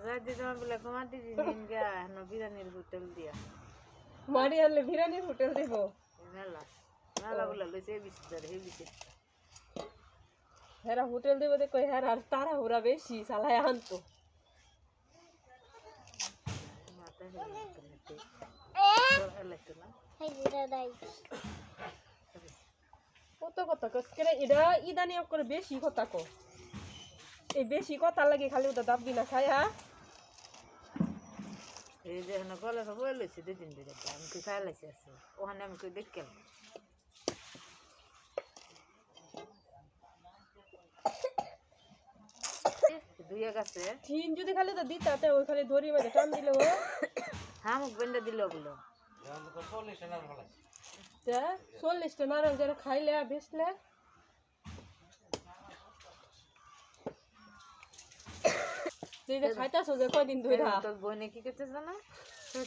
তোমার বলে গা হোটেল দিয়া। মারি হোটেল দিব। মেলা মেলা বলে লইছে এই বিশ হে বিশ হেরা হোটেল দিব দেখো হেরা আর তারা হুরা বেশি আনতো। এলাইতো না কত কথা কস কেরে এটা ইদানি করে বেশি কথা কো এই বেশি কথা লাগে খালি ওটা দাব দিনা খায় হ্যাঁ? এই যে সব বই লইছে দুই দিন ধরে আমি কি খাই লাইছে আছে ওখানে আমি কই দেখকে দুই গাছে তিন যদি খালি তো দিতাতে ওই খালি দড়ি বেঁধে টান দিলে ও হামুক বেঁধে দিল বলো তা চল্লিশটা নারকেল খাইলে বেচলে তুই যে খাইতাছো যে কয়দিন ধরে তোর বইনে কি করতে জানা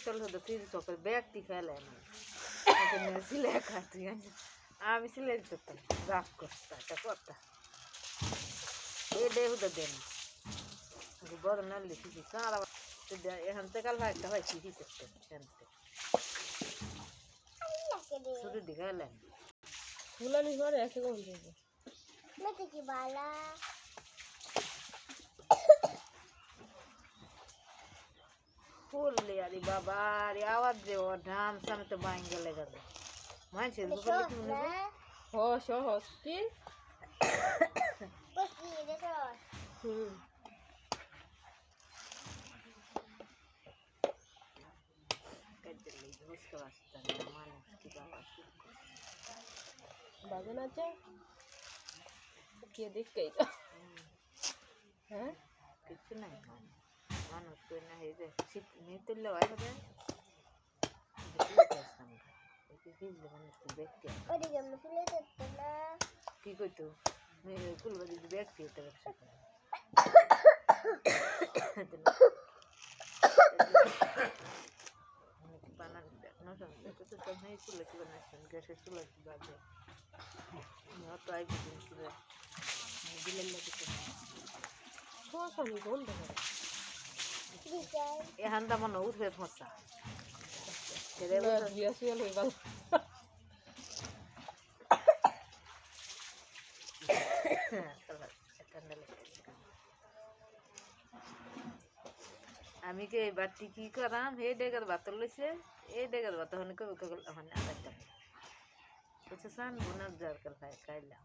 চল হতো ফ্রিজ চকের ব্যাগ টি খাইলে না সিলাই খাতি আমি সিলাই করতাম রাগ করতাম এটা করতাম এই দেহ তো দেন বড় না লিখেছি কারা এখান থেকে কাল ভাইটা হয় কি করতে এখান থেকে। দিকে এলেন ফুলানি ঘরে এসে কোন যাবে ফুললি আরে বাবা আরে আওয়াজ যে ও ধাম সামনে তো বাইন গেলে গেল মানুষের বুকে লিখে মনে হ সহজ কি হুম বুঝতে পারছি মানুষ কি বাবা বাজান আছে কে দেখতেই তো হ্যাঁ কিছু নাই মানুষ কই না এই যে শীত হয় কথা ব্যক্তি কি কইতো কুলবা দিদি ব্যক্তি একটা ব্যবসা করে তো তো গ্যাসের চুলা কি বাজে অত আই বুঝুন চুলে দিলেন লাগে শোষানি বন্ধ করে মনে ছেড়ে বিয়া শুয়ে লই গেল আমি কে বাটি কি করাম? হে ডেগার ভাত লইছে। এই ডেগার ভাত হনে কবে কবে হনে আলাদা বুঝছেন? বুনার জার কাল খাই খাইলাম